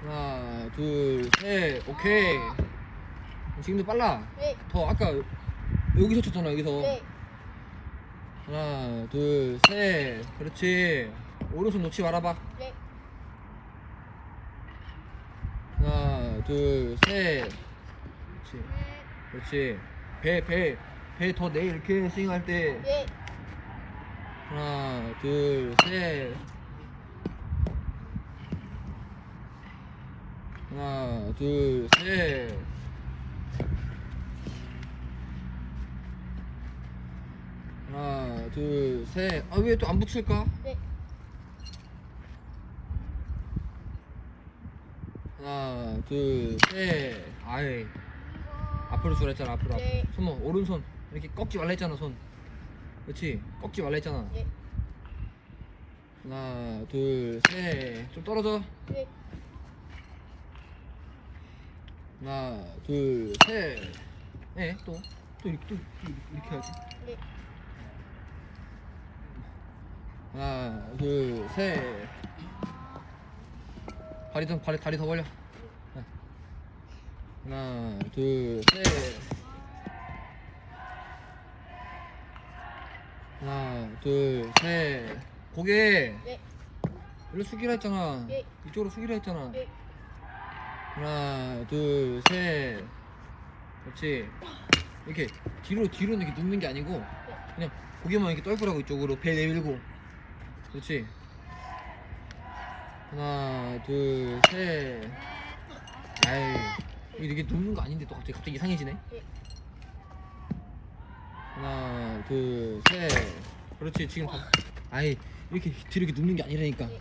하나, 둘, 셋. 오케이. 지금도 빨라. 네. 더 아까 여기서 쳤잖아, 여기서. 네. 하나, 둘, 셋. 그렇지. 오른손 놓지 말아봐. 네. 하나, 둘, 셋. 그렇지. 그렇지. 배, 배, 배 더 내 이렇게 스윙할 때. 네. 하나, 둘, 셋. 하나, 둘, 셋. 하나, 둘, 셋. 아, 왜 또 안 붙일까? 네. 하나, 둘, 셋. 아이. 앞으로 주라 했잖아, 앞으로. 네. 앞으로. 손목, 오른손. 이렇게 꺾지 말라 했잖아, 손. 그렇지? 꺾지 말라 했잖아. 네. 하나, 둘, 셋. 좀 떨어져. 네. 하나, 둘, 셋. 예, 또. 또 이렇게, 또 이렇게, 이렇게 해야지. 네. 하나, 둘, 셋. 다리 더, 다리, 다리 더 벌려. 네. 하나, 둘, 셋. 하나, 둘, 셋. 고개. 네. 일로 숙이라 했잖아. 네. 이쪽으로 숙이라 했잖아. 네. 하나, 둘, 셋. 그렇지. 이렇게 뒤로 뒤로 이렇게 눕는 게 아니고 그냥 고개만 이렇게 떨구라고 이쪽으로 배 내밀고. 그렇지. 하나, 둘, 셋. 아이, 이게 눕는 거 아닌데 또 갑자기 갑자기 이상해지네. 네. 하나, 둘, 셋. 그렇지. 지금 봐. 아이, 이렇게 뒤로 이렇게 눕는 게 아니라니까. 네.